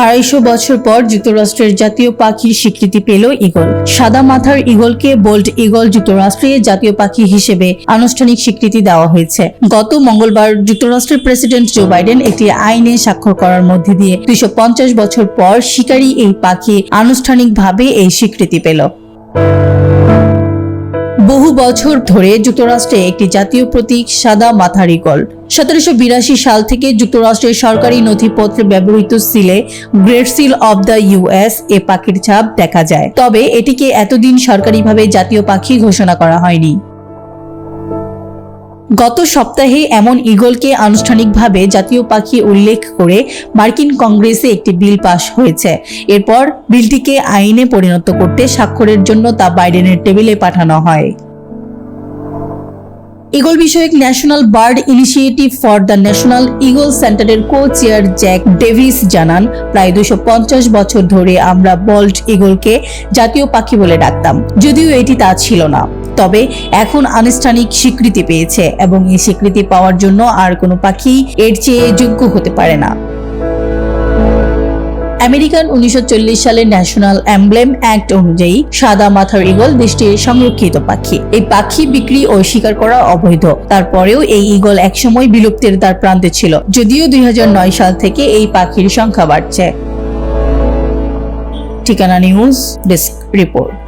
আড়াইশো বছর পর যুক্তরাষ্ট্রের জাতীয় পাখির স্বীকৃতি পেল ইগল সাদা মাথার ইগলকে বোল্ড ইগল যুক্তরাষ্ট্রের জাতীয় পাখি হিসেবে আনুষ্ঠানিক স্বীকৃতি দেওয়া হয়েছে। গত মঙ্গলবার যুক্তরাষ্ট্রের প্রেসিডেন্ট জো বাইডেন একটি আইনে স্বাক্ষর করার মধ্যে দিয়ে দুইশো পঞ্চাশ বছর পর শিকারী এই পাখি আনুষ্ঠানিকভাবে এই স্বীকৃতি পেল। বহু বছর ধরে যুক্তরাষ্ট্রে একটি জাতীয় প্রতীক সাদা মাথার ইগল সতেরোশো বিরাশি সাল থেকে যুক্তরাষ্ট্রের সরকারি নথিপত্রে ব্যবহৃত সিলে great seal of the US A পাখির ছাপ দেখা যায়। তবে এটিকে এতদিন সরকারিভাবে জাতীয় পাখি ঘোষণা করা হয়নি। গত সপ্তাহে এমন ইগলকে আনুষ্ঠানিকভাবে জাতীয় পাখি উল্লেখ করে মার্কিন কংগ্রেসে একটি বিল পাশ হয়েছে। এরপর বিলটিকে আইনে পরিণত করতে স্বাক্ষরের জন্য তা বাইডেনের টেবিলে পাঠানো হয়। ইগল বিষয়ক national bird initiative for the national eagle সেন্টারের কো চেয়ার জ্যাক ডেভিস জানান, প্রায় দুশো বছর ধরে আমরা বল্ট ইগলকে জাতীয় পাখি বলে ডাকতাম, যদিও এটি তা ছিল না। তবে এখন আনুষ্ঠানিক স্বীকৃতি পেয়েছে এবং এই স্বীকৃতি পাওয়ার জন্য আর কোনো পাখি এর চেয়ে যোগ্য হতে পারে না। আমেরিকান উনিশশো চল্লিশ সালের ন্যাশনাল অ্যাম্বলেম অ্যাক্ট অনুযায়ী সাদা মাথার ইগল দেশটির সংরক্ষিত পাখি। এই পাখি বিক্রি ও শিকার করা অবৈধ। তারপরেও এই ইগল একসময় বিলুপ্তির দ্বার প্রান্তে ছিল, যদিও দুই হাজার নয় সাল থেকে এই পাখির সংখ্যা বাড়ছে। ঠিকানা নিউজ ডেস্ক রিপোর্ট।